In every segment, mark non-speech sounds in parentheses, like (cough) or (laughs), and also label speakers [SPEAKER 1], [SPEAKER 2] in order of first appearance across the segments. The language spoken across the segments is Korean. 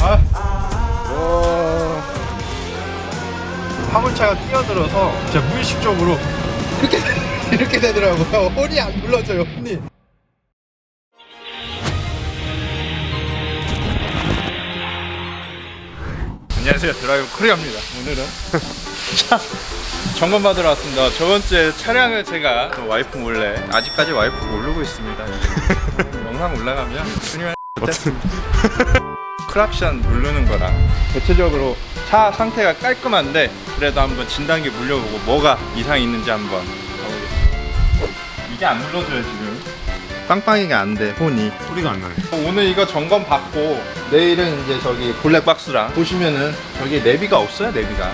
[SPEAKER 1] 아. 화물차가 뛰어들어서 진짜 무의식적으로 이렇게 이렇게 되더라고요. 혼이 안 불러져요. 혼이. 안녕하세요 드라이브 코리아입니다 오늘은 (laughs) 차 점검 받으러 왔습니다 저번 주에 차량을 제가 또 와이프 몰래 아직까지 와이프 모르고 있습니다 (laughs) 영상 올라가면 그냥 됐습니다 (laughs) 크락션 누르는 거랑 대체적으로 차 상태가 깔끔한데 그래도 한번 진단기 물려보고 뭐가 이상이 있는지 한번 가보겠습니다. 이게 안 눌러져요 지금. 빵빵이가 안 돼 혼이.
[SPEAKER 2] 소리가 안 나네.
[SPEAKER 1] 오늘 이거 점검 받고 내일은 이제 저기 블랙박스랑 보시면은 저기 내비가 없어요 내비가.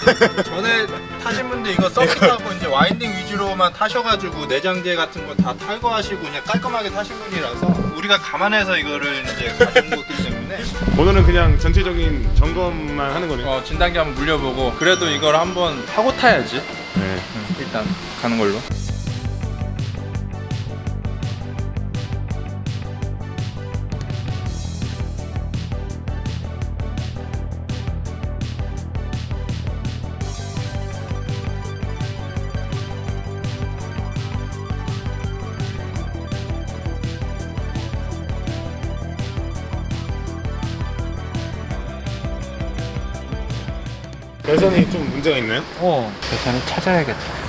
[SPEAKER 1] (laughs) 전에 타신 분들 이거 서킷하고 이제 와인딩 위주로만 타셔가지고 내장재 같은 거 다 탈거하시고 그냥 깔끔하게 타신 분이라서 우리가 감안해서 이거를 이제 가져온 거기 때문에
[SPEAKER 2] 오늘은 그냥 전체적인 점검만 하는 거네요.
[SPEAKER 1] 어, 진단기 한번 물려보고 그래도 이걸 한번 하고 타야지
[SPEAKER 2] 네.
[SPEAKER 1] 응, 일단 가는 걸로
[SPEAKER 2] 배선이 좀 문제가 있나요?
[SPEAKER 1] 어 계산을 찾아야겠다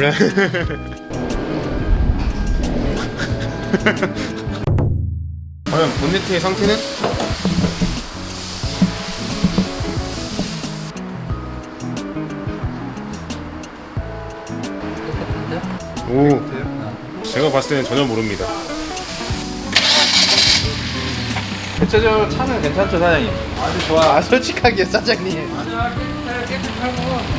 [SPEAKER 1] (laughs)
[SPEAKER 2] 과연 본네트의 상태는? 오, 제가 봤을 때는 전혀 모릅니다.
[SPEAKER 1] 대체적으로 차는 괜찮죠 사장님? 아주 좋아. 아, 솔직하게 사장님.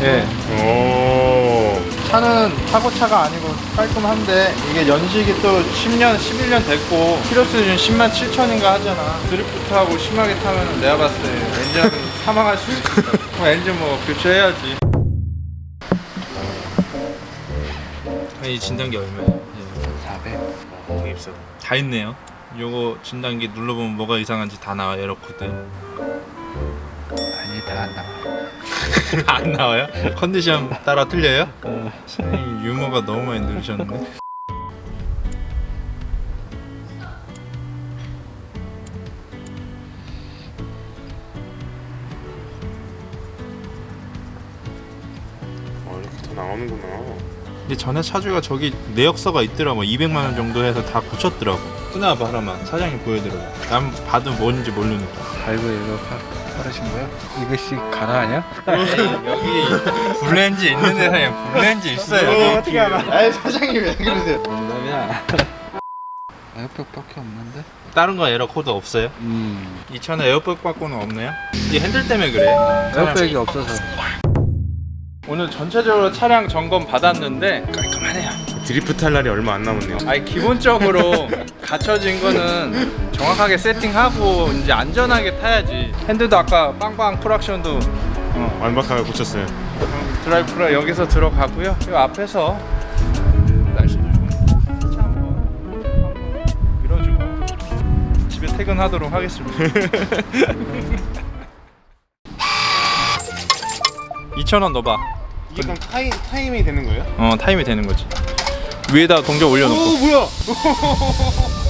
[SPEAKER 1] 예
[SPEAKER 2] 오,
[SPEAKER 1] 차는 타고차가 아니고 깔끔한데 이게 연식이 또 10년 11년 됐고 키로수는 10만 7천인가 하잖아. 드리프트하고 심하게 타면 내가 봤을 때 엔진 사망할 수 있어 그럼 엔진 뭐 교체해야지. 이 진단기 얼마예요? 400 되게 비싸다. 다 있네요. 요거 진단기 눌러보면 뭐가 이상한지 다 나와 에러코드
[SPEAKER 3] 아니 다안 나와. (laughs)
[SPEAKER 1] 안 나와요? 컨디션 따라 틀려요? 어, 선생님 유머가 너무 많이 늘으셨는데
[SPEAKER 2] 어, 이렇게 더 나오는구나.
[SPEAKER 1] 근데 전에 차주가 저기 내역서가 있더라고 200만 원 정도 해서 다 고쳤더라고 끊어봐 하나만 사장님 보여드려 난 봐도 뭔지 모르니까
[SPEAKER 3] 발부 이거 팔- 팔으신 거야? 이것이 가나하냐?
[SPEAKER 1] 여기 블렌즈 있는 데에 블렌즈 있어요 어떻게 알아 아이 사장님 왜 그러세요
[SPEAKER 3] 농담이야. (laughs) 에어백밖에 없는데?
[SPEAKER 1] 다른 거 에러 코드 없어요?
[SPEAKER 3] 음.
[SPEAKER 1] 이 차는 에어백 바꾸는 없네요? 이 핸들 때문에 그래
[SPEAKER 3] 에어백이 없어서.
[SPEAKER 1] 오늘 전체적으로 차량 점검 받았는데 깔끔하네요.
[SPEAKER 2] 드리프트 할 날이 얼마 안 남았네요.
[SPEAKER 1] 아니 기본적으로 (laughs) 갖춰진 거는 정확하게 세팅하고 이제 안전하게 타야지. 핸들도 아까 빵빵 프락션도 어,
[SPEAKER 2] 완벽하게 고쳤어요.
[SPEAKER 1] 드라이브가 여기서 들어가고요. 이 앞에서 날씨 좀 세차 한번 한번 밀어주고 집에 퇴근하도록 하겠습니다. (laughs) (laughs) 2,000원 넣어봐
[SPEAKER 2] 이게 그럼 타임, 타임이 되는 거예요?
[SPEAKER 1] 어 타임이 되는 거지 위에다 동전 올려놓고
[SPEAKER 2] 오, 뭐야?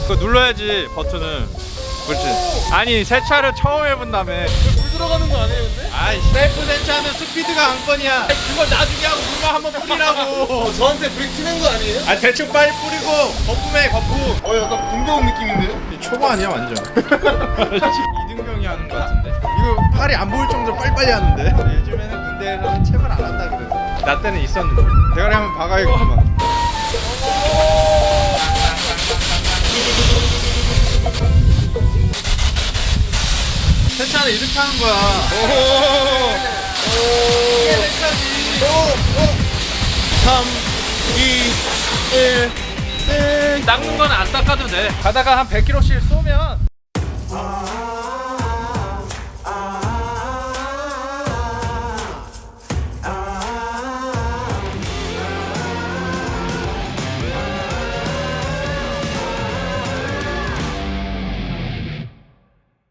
[SPEAKER 1] 그거 눌러야지 버튼을 그렇지. 아니 세차를 처음 해본다며. 물 들어가는 거 아니에요, 근데? 아이 셀프 세차는 스피드가 안건이야. 그걸 나중에 하고 물만 한번 뿌리라고. (laughs)
[SPEAKER 3] 저한테 브레이크 트는 거 아니에요?
[SPEAKER 1] 아 대충 빨리 뿌리고 거품해 거품. 어 약간 군대온 느낌인데? 초보 아니야 완전. (laughs) 이등병이 하는 거 같은데. 이거 팔이 안 보일 정도로 빨리빨리 하는데. 나 때는 있었는데. 대가리 한번 박아야겠구만. 세차는 이렇게 하는 거야. 오. 이게 세차지. 3, 2, 1. 땡. 닦는 건 안 닦아도 돼. 가다가 한 100km씩 쏘면